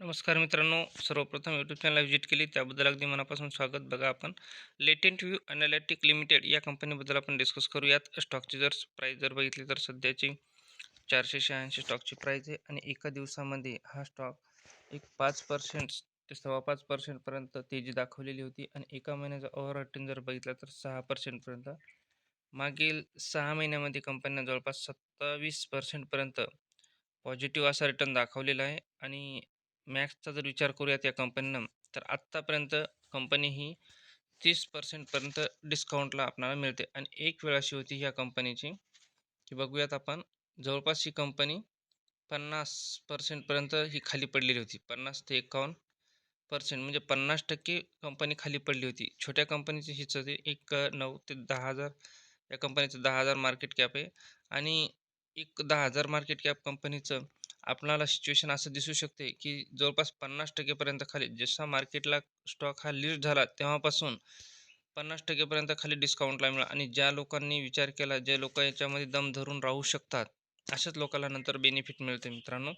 नमस्कार मित्रांनो सर्वप्रथम यूट्यूब चॅनल व्हिजिट केली त्याबद्दल अगदी मनापासून स्वागत. बघा आपण लेटेंट व्ह्यू अनालिटिक लिमिटेड या कंपनीबद्दल आपण डिस्कस करूयात स्टॉकची जर प्राईस जर बघितली तर सध्याची चारशे शहाऐंशी स्टॉकची प्राईस आहे आणि एका दिवसामध्ये हा स्टॉक एक पाच पर्सेंट ते सव्वा पाच पर्सेंटपर्यंत तेजी दाखवलेली होती आणि एका महिन्याचा ओव्हर रिटर्न जर बघितला तर सहा पर्सेंटपर्यंत मागील सहा महिन्यामध्ये कंपनीनं जवळपास सत्तावीस पर्सेंटपर्यंत पॉझिटिव्ह असा रिटर्न दाखवलेला आहे आणि मॅक्सचा जर विचार करूयात या कंपनीनं तर आत्तापर्यंत कंपनी ही तीस पर्सेंटपर्यंत डिस्काउंटला आपल्याला मिळते. आणि एक वेळ अशी होती ह्या कंपनीची की बघूयात आपण जवळपास ही कंपनी पन्नास पर्सेंटपर्यंत ही खाली पडलेली होती. पन्नास ते एकावन्न पर्सेंट म्हणजे पन्नास टक्के कंपनी खाली पडली होती. छोट्या कंपनीची हीच होती एक नऊ ते दहा हजार या कंपनीचं दहा हजार मार्केट कॅप आहे. आणि एक दहा हजार मार्केट कॅप कंपनीचं आपणाला सिच्युएशन असं दिसू शकते की जवळपास पन्नास टक्केपर्यंत खाली जसा मार्केटला स्टॉक हा लिस्ट झाला तेव्हापासून पन्नास टक्केपर्यंत खाली डिस्काउंटला मिळाला. आणि ज्या लोकांनी विचार केला जे लोक याच्यामध्ये दम धरून राहू शकतात अशाच लोकांना नंतर बेनिफिट मिळते मित्रांनो.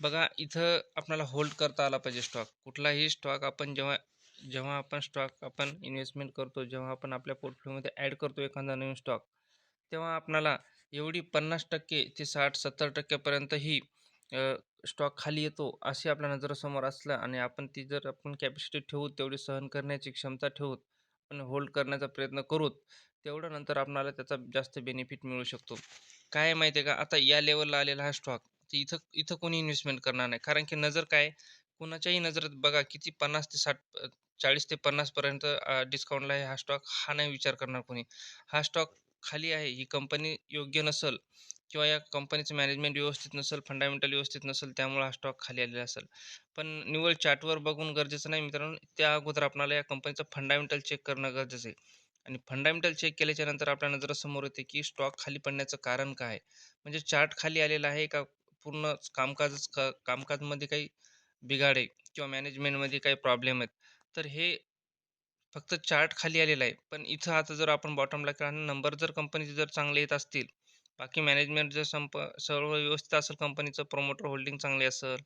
बघा इथं आपल्याला होल्ड करता आला पाहिजे स्टॉक कुठलाही स्टॉक आपण जेव्हा जेव्हा आपण स्टॉक आपण इन्व्हेस्टमेंट करतो जेव्हा आपण आपल्या पोर्टफोलिओमध्ये ॲड करतो एखादा नवीन स्टॉक तेव्हा आपणाला एवढी पन्नास टक्के ते साठ सत्तर टक्क्यापर्यंत ही स्टॉक खाली येतो असे आपल्या नजरासमोर असलं आणि आपण ती जर आपण कॅपॅसिटी ठेवू तेवढी सहन करण्याची क्षमता ठेवूत आपण होल्ड करण्याचा प्रयत्न करूत तेवढं नंतर आपणाला त्याचा जास्त बेनिफिट मिळू शकतो. काय माहिती आहे का? आता या लेवलला आलेला हा स्टॉक तर इथं इथं कोणी इन्व्हेस्टमेंट करणार नाही. कारण की नजर काय कुणाच्याही नजरेत बघा किती पन्नास ते साठ चाळीस ते पन्नासपर्यंत डिस्काउंटला आहे हा स्टॉक हा नाही विचार करणार कोणी. हा स्टॉक खाली आहे ही कंपनी योग्य नसल किंवा या कंपनीचं मॅनेजमेंट व्यवस्थित नसेल फंडामेंटल व्यवस्थित नसेल त्यामुळे हा स्टॉक खाली आलेला असेल. पण निव्वळ चार्टवर बघून गरजेचं नाही मित्रांनो त्या अगोदर आपल्याला या कंपनीचं फंडामेंटल चेक करणं गरजेचं आहे. आणि फंडामेंटल चेक केल्याच्यानंतर आपल्या नजरासमोर येते की स्टॉक खाली पडण्याचं कारण काय आहे. म्हणजे चार्ट खाली आलेला आहे का पूर्ण कामकाजच क कामकाजमध्ये काही बिघाड आहे किंवा मॅनेजमेंटमध्ये काही प्रॉब्लेम आहेत. तर हे फक्त चार्ट खाली आलेला आहे. पण इथं आता जर आपण बॉटमला किंवा नंबर जर कंपनीचे जर चांगले येत असतील बाकी मॅनेजमेंट जर संप सर्व व्यवस्थित असेल कंपनीचं प्रोमोटर होल्डिंग चांगली असेल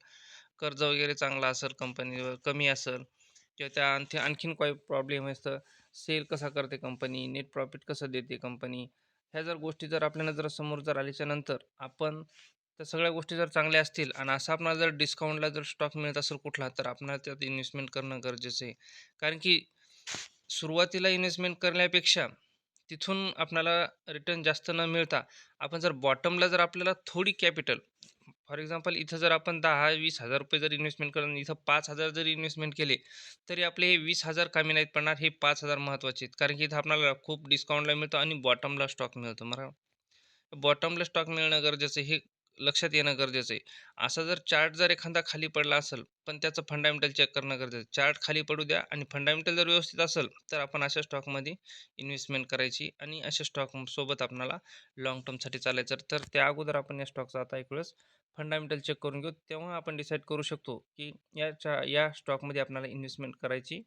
कर्ज वगैरे चांगला असेल कंपनीवर कमी असेल किंवा त्या आणखी आणखीन काही प्रॉब्लेम असतं सेल कसा करते कंपनी नेट प्रॉफिट कसं देते कंपनी ह्या जर गोष्टी जर आपल्याला जर समोर जर आल्याच्यानंतर आपण त्या सगळ्या गोष्टी जर चांगल्या असतील आणि असं आपणाला जर डिस्काउंटला जर स्टॉक मिळत असेल कुठला तर आपणाला त्यात इन्व्हेस्टमेंट करणं गरजेचं आहे. कारण की सुरुवातीला इन्व्हेस्टमेंट करण्यापेक्षा तिथून आपणाला रिटर्न जास्त न मिळता आपण जर बॉटमला जर आपल्याला थोडी कॅपिटल फॉर एक्झाम्पल इथं जर आपण दहा वीस हजार रुपये जर इन्व्हेस्टमेंट करून इथं पाच हजार जर इन्व्हेस्टमेंट केले तरी आपले हे वीस हजार कमी नाहीत पडणार हे पाच हजार महत्त्वाचे आहेत. कारण की इथं आपल्याला खूप डिस्काउंटला मिळतो आणि बॉटमला स्टॉक मिळतो मला बॉटमला स्टॉक मिळणं गरजेचं हे लक्षात येणं गरजेचं आहे. असा जर चार्ट जर एखादा खाली पडला असेल पण त्याचं फंडामेंटल चेक करणं गरजेचं आहे. चार्ट खाली पडू द्या आणि फंडामेंटल जर व्यवस्थित असेल तर आपण अशा स्टॉकमध्ये इन्व्हेस्टमेंट करायची आणि अशा स्टॉकसोबत आपणाला लाँग टर्मसाठी चालायचं तर त्या अगोदर आपण या स्टॉकचा आता एक वेळेस फंडामेंटल चेक करून घेऊ. तेव्हा आपण डिसाईड करू शकतो की याच्या या स्टॉकमध्ये आपल्याला इन्व्हेस्टमेंट करायची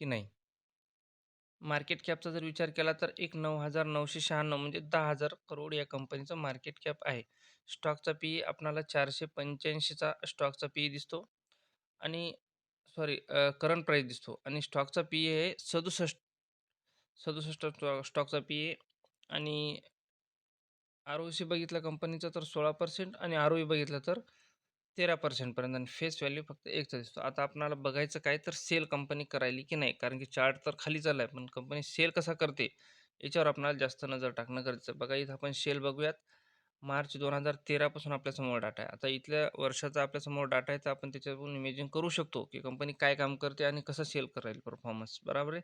की नाही. मार्केट कॅपचा जर विचार केला तर एक नऊ हजार नऊशे शहाण्णव म्हणजे दहा हजार करोड या कंपनीचं मार्केट कॅप आहे. स्टॉकचा पी आपणाला चारशे पंच्याऐंशीचा स्टॉकचा पी दिसतो आणि सॉरी करंट प्राईस दिसतो आणि स्टॉकचा पी आहे सदुसष्ट सदुसष्ट स्टॉकचा पी आहे आणि आर ओ सी बघितलं कंपनीचं तर सोळा पर्सेंट आणि आर ओ ई बघितलं तर तेरा पर्सेंटपर्यंत आणि फेस व्हॅल्यू फक्त एकचा दिसतो आता आपणाला बघायचं काय तर सेल कंपनी करायली की नाही? कारण की चार्ट तर खाली चालला आहे पण कंपनी सेल कसा करते? याच्यावर आपणाला जास्त नजर टाकणं गरजेचं बघा इथं आपण सेल बघूयात. मार्च दोन हजार तेरापासून आपल्यासमोर डाटा आहे. आता इथल्या वर्षाचा आपल्यासमोर डाटा आहे तर आपण त्याच्यातून इमेजिन करू शकतो की कंपनी काय काम करते आणि कसं सेल करायला परफॉर्मन्स बरोबर आहे?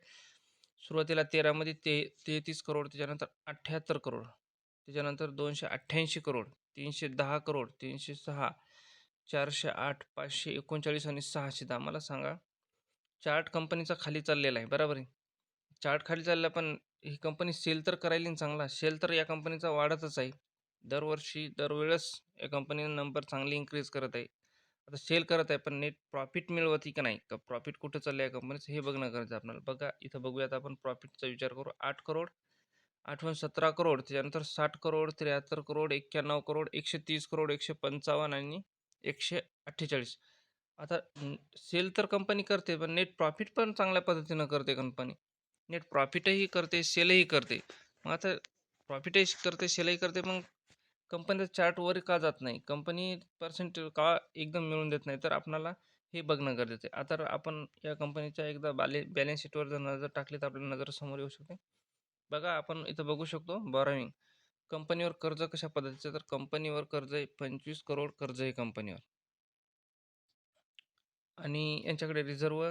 सुरुवातीला तेरामध्ये ते तेहतीस करोड त्याच्यानंतर अठ्ठ्याहत्तर करोड त्याच्यानंतर दोनशे अठ्ठ्याऐंशी करोड तीनशे दहा करोड तीनशे सहा चारशे आठ पाचशे एकोणचाळीस आणि सहाशे दहा. मला सांगा चार्ट कंपनीचा खाली चाललेला आहे बरोबर आहे? चार्ट खाली चालला पण ही कंपनी सेल तर करायली चांगला? सेल तर या कंपनीचा वाढतच आहे. दरवर्षी दरवेळेस या कंपनीने नंबर चांगली इन्क्रीज करत आहे. आता सेल करत आहे पण नेट प्रॉफिट मिळवती की नाही? का प्रॉफिट कुठं चाललं आहे कंपनीचं? हे बघणं गरजेचं आपल्याला. बघा इथं बघूयात आपण प्रॉफिटचा विचार करू. आठ करोड आठवण सतरा करोड त्याच्यानंतर साठ करोड त्र्याहत्तर करोड एक्क्याण्णव करोड एकशे तीस करोड एकशे पंचावन्न आणि एकशे अठ्ठेचाळीस आता सेल तर कंपनी करते, पण नेट प्रॉफिट पण चांगल्या पद्धतीनं करते कंपनी. नेट प्रॉफिटही करते, सेलही करते. मग आता प्रॉफिटही करते, सेलही करते, मग कंपनीचा चार्ट वर का जात नाही? कंपनी पर्सेंट का एकदम मिळून देत नाही? तर आपणाला हे बघणं गरजेचं आहे. आता आपण या कंपनीच्या एकदा बाले बॅलन्स शीटवर जर नजर टाकली तर आपल्याला नजर समोर येऊ शकते. बघा आपण इथं बघू शकतो बॉरोइंग. कंपनीवर कर्ज कशा पद्धतीचं तर कंपनीवर कर्ज आहे पंचवीस करोड कर्ज आहे कंपनीवर. आणि यांच्याकडे रिझर्व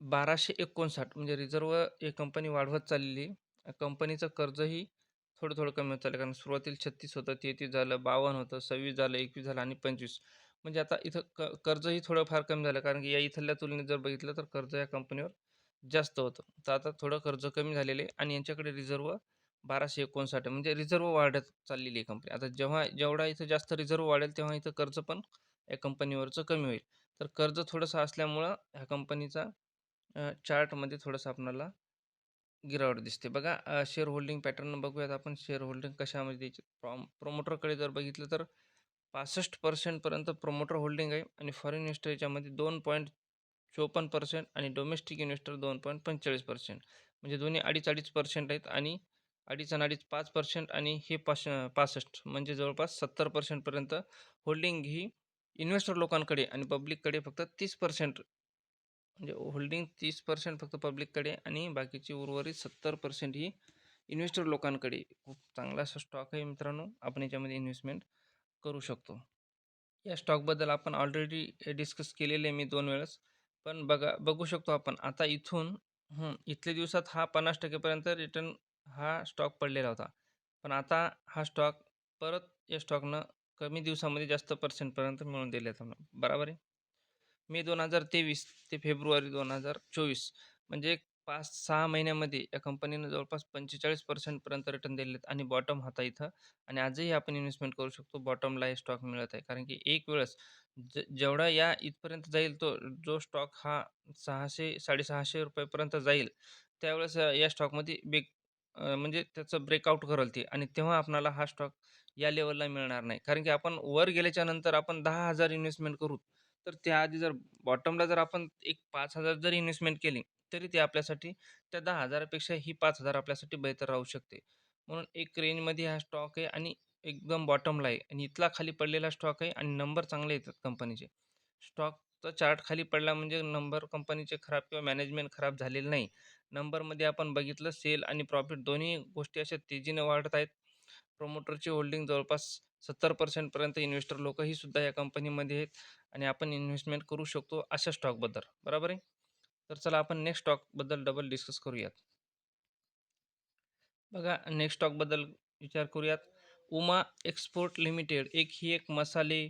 बाराशे एकोणसाठ म्हणजे रिझर्व हे कंपनी वाढवत चाललेली आहे. कंपनीचं कर्जही थोडं थोडं कमी होत चाललं कारण सुरुवातीला छत्तीस होतं, तेहतीस झालं, बावन्न होतं, सव्वीस झालं, एकवीस झालं आणि पंचवीस म्हणजे आता इथं क कर्जही थोडंफार कमी झालं कारण की या इथल्या तुलनेत जर बघितलं तर कर्ज या कंपनीवर जास्त होतं. तर आता थोडं कर्ज कमी झालेले आणि यांच्याकडे रिझर्व्ह बाराशे एकोणसाठ म्हणजे रिझर्व्ह वाढत चाललेली आहे कंपनी. आता जेव्हा जेवढा इथं जास्त रिझर्व वाढेल तेव्हा इथं कर्ज पण या कंपनीवरचं कमी होईल. तर कर्ज थोडंसं असल्यामुळं ह्या कंपनीचा चार्टमध्ये थोडंसं आपणाला गिरावट दिसते. बघा शेअर होल्डिंग पॅटर्न बघूयात आपण शेअर होल्डिंग कशामध्ये द्यायची. प्रॉम प्रोमोटरकडे जर बघितलं तर पासष्ट पर्सेंटपर्यंत प्रोमोटर होल्डिंग आहे आणि फॉरेन इन्व्हेस्टर याच्यामध्ये 2.54% आणि डोमेस्टिक इन्व्हेस्टर 2.45% म्हणजे दोन्ही अडीच अडीच पर्सेंट आहेत आणि अडीच आणि अडीच पाच पर्सेंट आणि हे पाश 65 म्हणजे जवळपास सत्तर पर्सेंटपर्यंत होल्डिंग ही इन्व्हेस्टर लोकांकडे आणि पब्लिककडे फक्त 30% म्हणजे होल्डिंग 30% फक्त पब्लिककडे आणि बाकीची उर्वरित 70% ही इन्व्हेस्टर लोकांकडे. खूप चांगला असा स्टॉक आहे मित्रांनो. आपण याच्यामध्ये इन्व्हेस्टमेंट करू शकतो. या स्टॉकबद्दल आपण ऑलरेडी डिस्कस केलेले आहे मी दोन वेळेस. पण बघा बघू शकतो आपण आता इथून इथल्या दिवसात हा पन्नास टक्केपर्यंत रिटर्न हा स्टॉक पडलेला होता. पण आता हा स्टॉक परत या स्टॉकनं कमी दिवसामध्ये जास्त पर्सेंटपर्यंत मिळून दिले आहेत बरोबर आहे. मे 2023 ते फेब्रुवारी 2024 म्हणजे पाच सहा महिन्यामध्ये या कंपनीनं जवळपास पंचेचाळीस पर्सेंटपर्यंत रिटर्न दिले आहेत आणि बॉटम होता इथं आणि आजही आपण इन्व्हेस्टमेंट करू शकतो. बॉटमला हे स्टॉक मिळत आहे. कारण की एक वेळेस ज जेवढा या इथपर्यंत जाईल तो जो स्टॉक हा 600-650 रुपयेपर्यंत जाईल त्यावेळेस या स्टॉकमध्ये बिग म्हणजे त्याचं ब्रेकआउट करेल ते आणि तेव्हा आपणाला हा स्टॉक या लेव्हलला मिळणार नाही. कारण की आपण वर गेल्याच्यानंतर आपण 10,000 इन्व्हेस्टमेंट करू तर त्याआधी जर बॉटमला जर आपण एक 5,000 जरी इन्व्हेस्टमेंट केली तरी ते आपल्यासाठी त्या 10,000 पेक्षा ही 5,000 आपल्यासाठी बेहतर राहू शकते. म्हणून एक रेंजमध्ये हा स्टॉक आहे आणि एकदम बॉटमला आहे आणि इथला खाली पडलेला स्टॉक आहे आणि नंबर चांगले येतात कंपनीचे. स्टॉक तो चार्ट खाली पडला म्हणजे नंबर कंपनीचे खराब किंवा मॅनेजमेंट खराब झालेलं नाही. नंबरमध्ये आपण बघितलं सेल आणि प्रॉफिट दोन्ही गोष्टी अशा तेजीने वाढत आहेत. प्रोमोटरची होल्डिंग जवळपास सत्तर पर्सेंटपर्यंत इन्व्हेस्टर लोकही सुद्धा या कंपनीमध्ये आहेत आणि आपण इन्व्हेस्टमेंट करू शकतो अशा स्टॉकबद्दल. बरोबर आहे? तर चला आपण नेक्स्ट स्टॉकबद्दल डबल डिस्कस करूयात. बघा नेक्स्ट स्टॉकबद्दल विचार करूयात. उमा एक्सपोर्ट लिमिटेड एक ही एक मसाले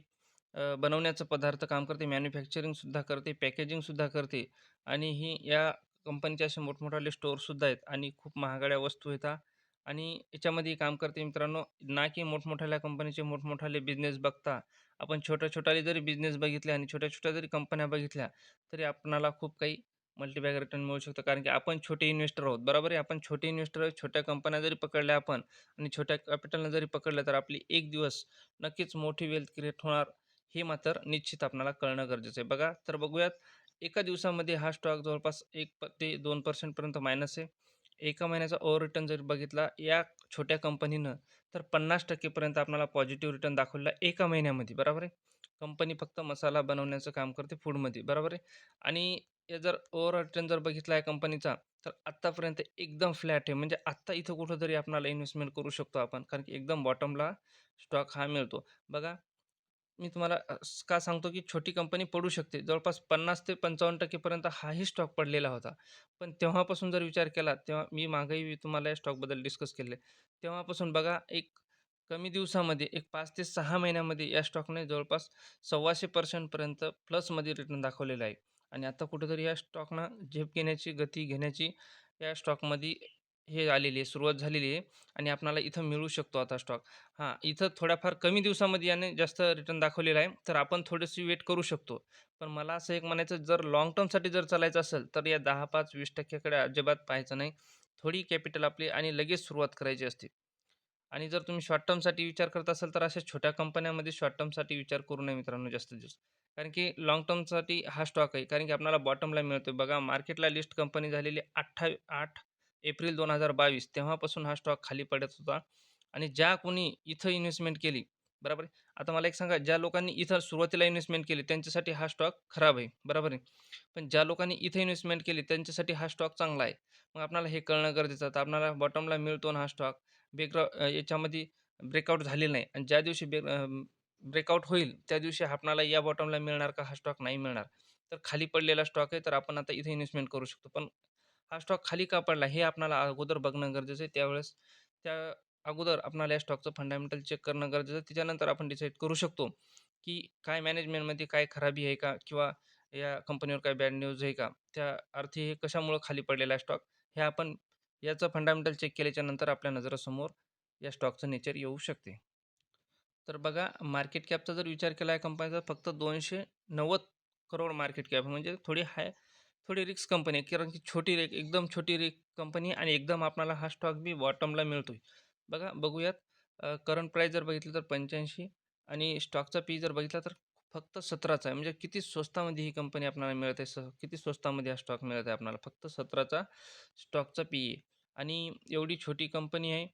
बनवण्याचं पदार्थ काम करते, मॅन्युफॅक्चरिंगसुद्धा करते, पॅकेजिंगसुद्धा करते आणि ही या कंपनीचे असे मोठमोठाले स्टोअरसुद्धा आहेत आणि खूप महागड्या वस्तू येतात आणि याच्यामध्ये काम करते मित्रांनो. ना की मोठमोठ्या कंपनीचे मोठमोठाले बिझनेस बघता आपण छोट्या-छोट्याले जरी बिझनेस बघितले आणि छोट्या-छोट्या जरी कंपन्या बघितल्या तरी आपणाला खूप काही मल्टीबॅग रिटर्न मिळू शकतं. कारण की आपण छोटे इन्व्हेस्टर आहोत. बरोबर आहे. आपण छोटे इन्व्हेस्टर आहोत. छोट्या कंपन्या जरी पकडल्या आपण आणि छोट्या कॅपिटलनं जरी पकडलं तर आपली एक दिवस नक्कीच मोठी वेल्थ क्रिएट होणार हे मात्र निश्चित आपल्याला कळणं गरजेचं आहे. बघा तर बघूयात एका दिवसामध्ये हा स्टॉक जवळपास एक ते दोन पर्सेंटपर्यंत मायनस आहे. एका महिन्याचा ओव्हर रिटर्न जर बघितला या छोट्या कंपनीनं तर पन्नास टक्केपर्यंत आपल्याला पॉझिटिव्ह रिटर्न दाखवलेला एका महिन्यामध्ये. बरोबर आहे. कंपनी फक्त मसाला बनवण्याचं काम करते फूडमध्ये. बरोबर आहे. आणि या जर ओव्हर रिटर्न जर बघितला या कंपनीचा तर आत्तापर्यंत एकदम फ्लॅट आहे. म्हणजे आत्ता इथं कुठेतरी आपल्याला इन्व्हेस्टमेंट करू शकतो आपण. कारण की एकदम बॉटमला स्टॉक हा मिळतो. बघा मी तुम्हाला का सांगतो की छोटी कंपनी पडू शकते. जवळपास 50 ते 55% पर्यंत हाही स्टॉक पडलेला होता. पण तेव्हापासून जर विचार केला तेव्हा मी मागेही तुम्हाला या स्टॉकबद्दल डिस्कस केले. तेव्हापासून बघा एक कमी दिवसामध्ये एक 5 ते 6 महिन्यामध्ये या स्टॉकने जवळपास 125% पर्यंत प्लसमध्ये रिटर्न दाखवलेला आहे. आणि आता कुठेतरी या स्टॉकनं झेप घेण्याची, गती घेण्याची या स्टॉकमध्ये हे आलेली आहे, सुरुवात झालेली आहे आणि आपल्याला इथं मिळू शकतो आता स्टॉक. हां, इथं थोड्याफार कमी दिवसामध्ये याने जास्त रिटर्न दाखवलेला आहे. तर आपण थोडीशी वेट करू शकतो. पण मला असं एक म्हणायचं जर लाँग टर्मसाठी जर चालायचं असेल तर या 10-5-20 टक्क्याकडे अजिबात पाहायचं नाही. थोडी कॅपिटल आपली आणि लगेच सुरुवात करायची असते. आणि जर तुम्ही शॉर्ट टर्मसाठी विचार करत असाल तर अशा छोट्या कंपन्यांमध्ये शॉर्ट टर्मसाठी विचार करू नये मित्रांनो जास्तीत जास्त. कारण की लाँग टर्मसाठी हा स्टॉक आहे. कारण की आपल्याला बॉटमला मिळतो. बघा मार्केटला लिस्ट कंपनी झालेली 28 8 एप्रिल 2022 तेव्हापासून हा स्टॉक खाली पडत होता आणि ज्या कोणी इथं इन्व्हेस्टमेंट केली, बरोबर आहे. आता मला एक सांगा ज्या लोकांनी इथं सुरुवातीला इन्व्हेस्टमेंट केली त्यांच्यासाठी हा स्टॉक खराब आहे, बरोबर आहे. पण ज्या लोकांनी इथे इन्व्हेस्टमेंट केली त्यांच्यासाठी हा स्टॉक चांगला आहे. मग आपल्याला हे कळणं गरजेचं आता तर आपल्याला बॉटमला मिळतो ना हा स्टॉक ब्रेकआउ याच्यामध्ये ब्रेकआउट झालेलं नाही आणि ज्या दिवशी बे ब्रेकआउट होईल त्या दिवशी आपणाला या बॉटमला मिळणार का? हा स्टॉक नाही मिळणार. तर खाली पडलेला स्टॉक आहे तर आपण आता इथे इन्व्हेस्टमेंट करू शकतो. पण हा स्टॉक खाली का पडला हे आपल्याला अगोदर बघणं गरजेचं आहे. त्यावेळेस त्या अगोदर आपल्याला या स्टॉकचं फंडामेंटल चेक करणं गरजेचं आहे. त्याच्यानंतर आपण डिसाईड करू शकतो, की काय मॅनेजमेंटमध्ये काय खराबी आहे का? किंवा या कंपनीवर काय बॅड न्यूज आहे का? त्या अर्थी हे कशामुळं खाली पडलेला आहे स्टॉक हे आपण याचं फंडामेंटल चेक केल्याच्यानंतर आपल्या नजरासमोर या स्टॉकचं नेचर येऊ शकते. तर बघा मार्केट कॅपचा जर विचार केला या कंपनीचा फक्त 290 करोड मार्केट कॅप म्हणजे थोडी हाय थोडी रिक्स कंपनी आहे. कारण की छोटी रेक एकदम छोटी रेक कंपनी आणि एकदम आपल्याला हा स्टॉक बी बॉटमला मिळतो आहे बघा बघूयात करंट प्राईस जर बघितलं तर 85 आणि स्टॉकचा पी जर बघितला तर फक्त 17चा आहे. म्हणजे किती स्वस्तामध्ये ही कंपनी आपल्याला मिळत आहे. स किती स्वस्तामध्ये हा स्टॉक मिळत आहे आपल्याला. फक्त 17चा स्टॉकचा पी ए आणि एवढी छोटी कंपनी आहे.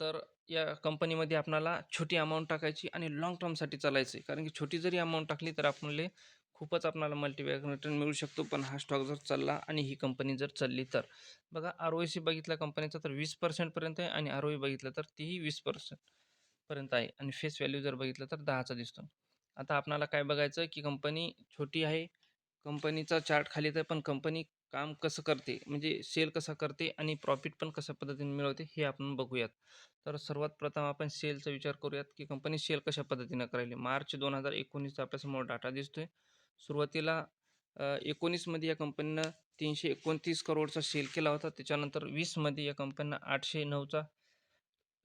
तर या कंपनीमध्ये आपल्याला छोटी अमाऊंट टाकायची आणि लाँग टर्मसाठी चालायचं आहे. कारण की छोटी जरी अमाऊंट टाकली तर आपले खूपच आपल्याला मल्टीबॅग रिटर्न मिळू शकतो. पण हा स्टॉक जर चालला आणि ही कंपनी जर चालली तर. बघा आर-ओ-सी बघितला कंपनीचा तर वीस पर्सेंटपर्यंत आहे आणि आर ओ बघितलं तर तीही वीस पर्सेंटपर्यंत आहे आणि फेस व्हॅल्यू जर बघितलं तर 10चा दिसतो. आता आपणाला काय बघायचं की कंपनी छोटी आहे. कंपनीचा चार्ट खाली तर पण कंपनी काम कसं करते, म्हणजे सेल कसा करते आणि प्रॉफिट पण कशा पद्धतीने मिळवते हे आपण बघूयात. तर सर्वात प्रथम आपण सेलचा विचार करूयात, की कंपनी सेल कशा पद्धतीनं करायली. मार्च 2019चा आपल्यासमोर डाटा दिसतोय. सुरुवातीला एकोणीसमध्ये या कंपनीनं 329 करोडचा सेल केला होता. त्याच्यानंतर वीसमध्ये या कंपनीनं 809चा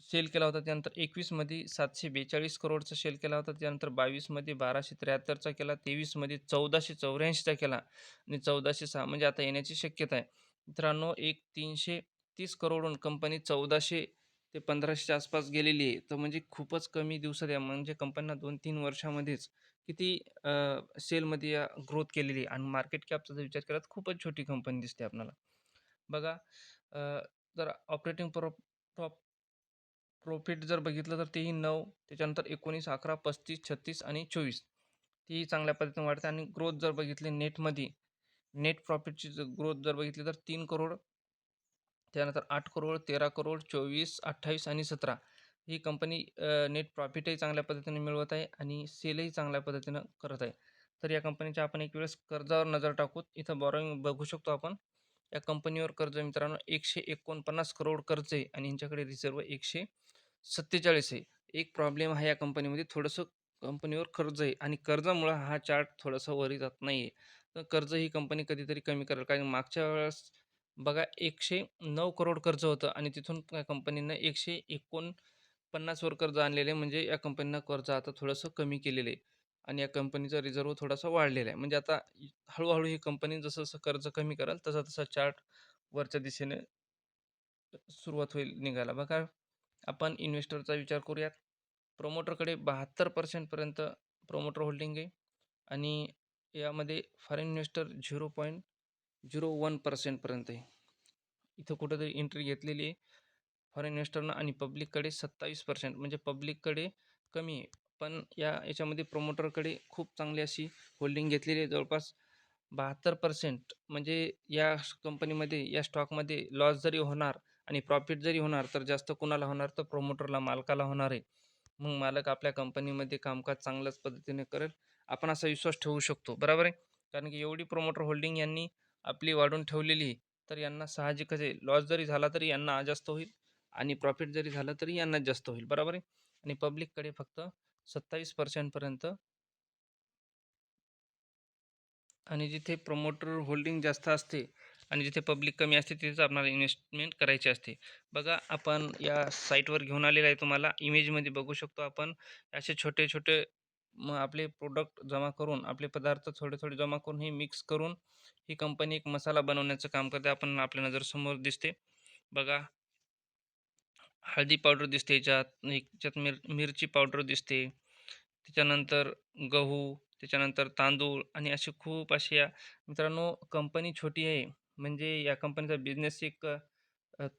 सेल केला होता. त्यानंतर एकवीसमध्ये सातशे बेचाळीस करोडचा सेल केला होता. त्यानंतर बावीसमध्ये बाराशे त्र्याहत्तरचा केला. तेवीसमध्ये चौदाशे चौऱ्याऐंशीचा केला आणि 1406 म्हणजे आता येण्याची शक्यता आहे. मित्रांनो एक 330 करोडहून कंपनी चौदाशे ते 1500च्या आसपास गेलेली आहे. तर म्हणजे खूपच कमी दिवसात आहे. म्हणजे कंपनीनं 2-3 वर्षामध्येच किती अ, सेलमध्ये या ग्रोथ केलेली आहे आणि मार्केट कॅपचा जर विचार केला तर खूपच छोटी कंपनी दिसते आपल्याला. बघा अ, जर ऑपरेटिंग प्रो प्रॉप प्रॉफिट जर बघितलं तर तेही 9 त्याच्यानंतर 19, 11, 35, 36 आणि 24 तीही चांगल्या पद्धतीने वाढते आणि ग्रोथ जर बघितली नेटमध्ये, नेट प्रॉफिटची जर ग्रोथ जर बघितली तर 3 करोड त्यानंतर 8 करोड, 13 करोड, 24, 28 आणि 17 ही कंपनी नेट प्रॉफिटही चांगल्या पद्धतीने मिळवत आहे आणि सेलही चांगल्या पद्धतीनं करत आहे. तर या कंपनीच्या आपण एक वेळेस कर्जावर नजर टाकूत इथं बॉरोईंग बघू शकतो आपण. या कंपनीवर कर्ज मित्रांनो 149 करोड कर्ज आहे आणि यांच्याकडे रिझर्व्ह 147 आहे. एक प्रॉब्लेम आहे या कंपनीमध्ये थोडंसं कंपनीवर कर्ज आहे आणि कर्जामुळं हा चार्ट थोडासा वरी जात नाही आहे. तर कर्ज ही कंपनी कधीतरी कमी करेल. कारण मागच्या वेळेस बघा 109 करोड कर्ज होतं आणि तिथून त्या कंपनीनं 149 पन्नासवर कर्ज आणलेले आहे. म्हणजे या कंपनीनं कर्ज आता थोडंसं कमी केलेलं आहे आणि या कंपनीचा रिझर्व थोडासा वाढलेला आहे. म्हणजे आता हळूहळू ही कंपनी जसं-जसं कर्ज कमी कराल तसा-तसा चार्ट वरच्या दिशेने सुरुवात होईल निघायला. बघा आपण इन्व्हेस्टरचा विचार करूयात. प्रोमोटरकडे बहात्तर पर्सेंटपर्यंत प्रोमोटर होल्डिंग आहे आणि यामध्ये foreign investor zero point zero one पर्सेंटपर्यंत आहे. इथं कुठंतरी एंट्री घेतलेली आहे फॉरेन इन्व्हेस्टरनं आणि पब्लिककडे 27% म्हणजे पब्लिककडे कमी आहे. पण या याच्यामध्ये प्रोमोटरकडे खूप चांगली अशी होल्डिंग घेतलेली आहे. जवळपास 72% म्हणजे या कंपनीमध्ये या स्टॉकमध्ये लॉस जरी होणार आणि प्रॉफिट जरी होणार तर जास्त कुणाला होणार तर प्रोमोटरला मालकाला होणार आहे. मग मालक आपल्या कंपनीमध्ये कामकाज चांगल्याच पद्धतीने करेल. आपण असा विश्वास ठेवू शकतो. बरोबर आहे. कारण की एवढी प्रोमोटर होल्डिंग यांनी आपली वाढवून ठेवलेली आहे. तर यांना साहजिकच आहे लॉस जरी झाला तरी यांना जास्त होईल आणि प्रॉफिट जरी झालं तरी यांनाच जास्त होईल. बरोबर आहे. आणि पब्लिककडे फक्त सत्तावीस पर्सेंटपर्यंत आणि जिथे प्रमोटर होल्डिंग जास्त असते आणि जिथे पब्लिक कमी असते तिथेच आपल्याला इन्व्हेस्टमेंट करायची असते. बघा आपण या साईटवर घेऊन आलेला आहे तुम्हाला इमेजमध्ये बघू शकतो आपण असे छोटे-छोटे मग आपले प्रोडक्ट जमा करून, आपले पदार्थ थोडे-थोडे जमा करून हे मिक्स करून ही कंपनी एक मसाला बनवण्याचं काम करते. आपण आपल्या नजरसमोर दिसते. बघा हळदी पावडर दिसते याच्यात, एक याच्यात मिर मिरची पावडर दिसते. त्याच्यानंतर गहू, त्याच्यानंतर तांदूळ आणि असे खूप अशा मित्रांनो कंपनी छोटी आहे. म्हणजे या कंपनीचा बिझनेस एक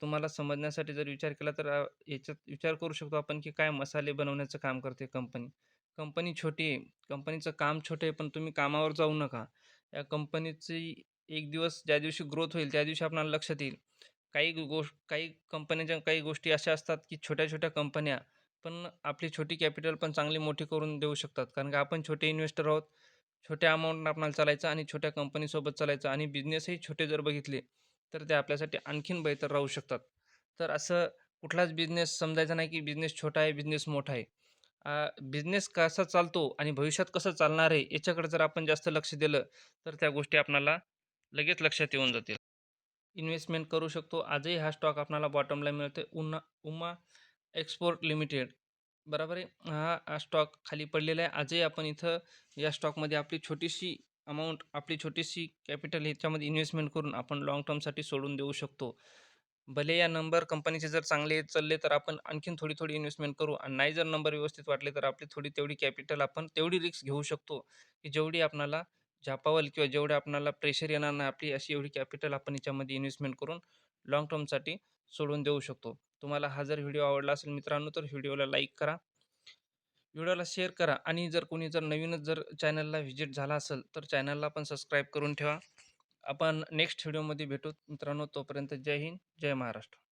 तुम्हाला समजण्यासाठी जर विचार केला तर याच्यात विचार करू शकतो आपण की काय मसाले बनवण्याचं काम करते कंपनी. कंपनी छोटी आहे. कंपनीचं काम छोटं आहे, पण तुम्ही कामावर जाऊ नका. या कंपनीची एक दिवस ज्या दिवशी ग्रोथ होईल, त्या दिवशी आपल्याला लक्षात येईल. काही गोष्ट काही कंपन्यांच्या काही गोष्टी अशा असतात, की छोट्या-छोट्या कंपन्या पण आपली छोटी कॅपिटल पण चांगली मोठी करून देऊ शकतात. कारण की आपण छोटे इन्व्हेस्टर आहोत. छोट्या अमाऊंटनं आपल्याला चालायचं आणि छोट्या कंपनीसोबत चालायचं आणि बिझनेसही छोटे जर बघितले, तर ते आपल्यासाठी आणखीन बेहतर राहू शकतात. तर असं कुठलाच बिझनेस समजायचा नाही, की बिझनेस छोटा आहे, बिझनेस मोठा आहे. बिझनेस कसा चालतो आणि भविष्यात कसं चालणार आहे, याच्याकडे जर आपण जास्त लक्ष दिलं, तर त्या गोष्टी आपल्याला लगेच लक्षात येऊन जातील. इन्व्हेस्टमेंट करू शकतो. आजही हा स्टॉक आपल्याला बॉटमला मिळतो उन्हा उमा एक्सपोर्ट लिमिटेड बरोबर आहे. हा हा स्टॉक खाली पडलेला आहे. आजही आपण इथं या स्टॉकमध्ये आपली छोटीशी अमाऊंट आपली छोटीशी कॅपिटल ह्याच्यामध्ये इन्व्हेस्टमेंट करून आपण लाँग टर्मसाठी सोडून देऊ शकतो. भले या नंबर कंपनीचे जर चांगले चालले, तर आपण आणखीन थोडी-थोडी इन्व्हेस्टमेंट करू आणि नाही जर नंबर व्यवस्थित वाटले, तर आपली थोडी तेवढी कॅपिटल आपण तेवढी रिस्क घेऊ शकतो, की जेवढी आपणाला झापावल किंवा जेवढे आपणाला प्रेशर येणार नाही, आपली अशी एवढी कॅपिटल आपण याच्यामध्ये इन्व्हेस्टमेंट करून लाँग टर्मसाठी सोडून देऊ शकतो. तुम्हाला हा जर व्हिडिओ आवडला असेल मित्रांनो, तर व्हिडिओला लाईक करा. व्हिडिओला शेअर करा आणि जर कोणी जर नवीनच जर चॅनलला व्हिजिट झाला असेल, तर चॅनलला पण सबस्क्राईब करून ठेवा. आपण नेक्स्ट व्हिडिओमध्ये भेटू मित्रांनो. तोपर्यंत जय हिंद, जय महाराष्ट्र.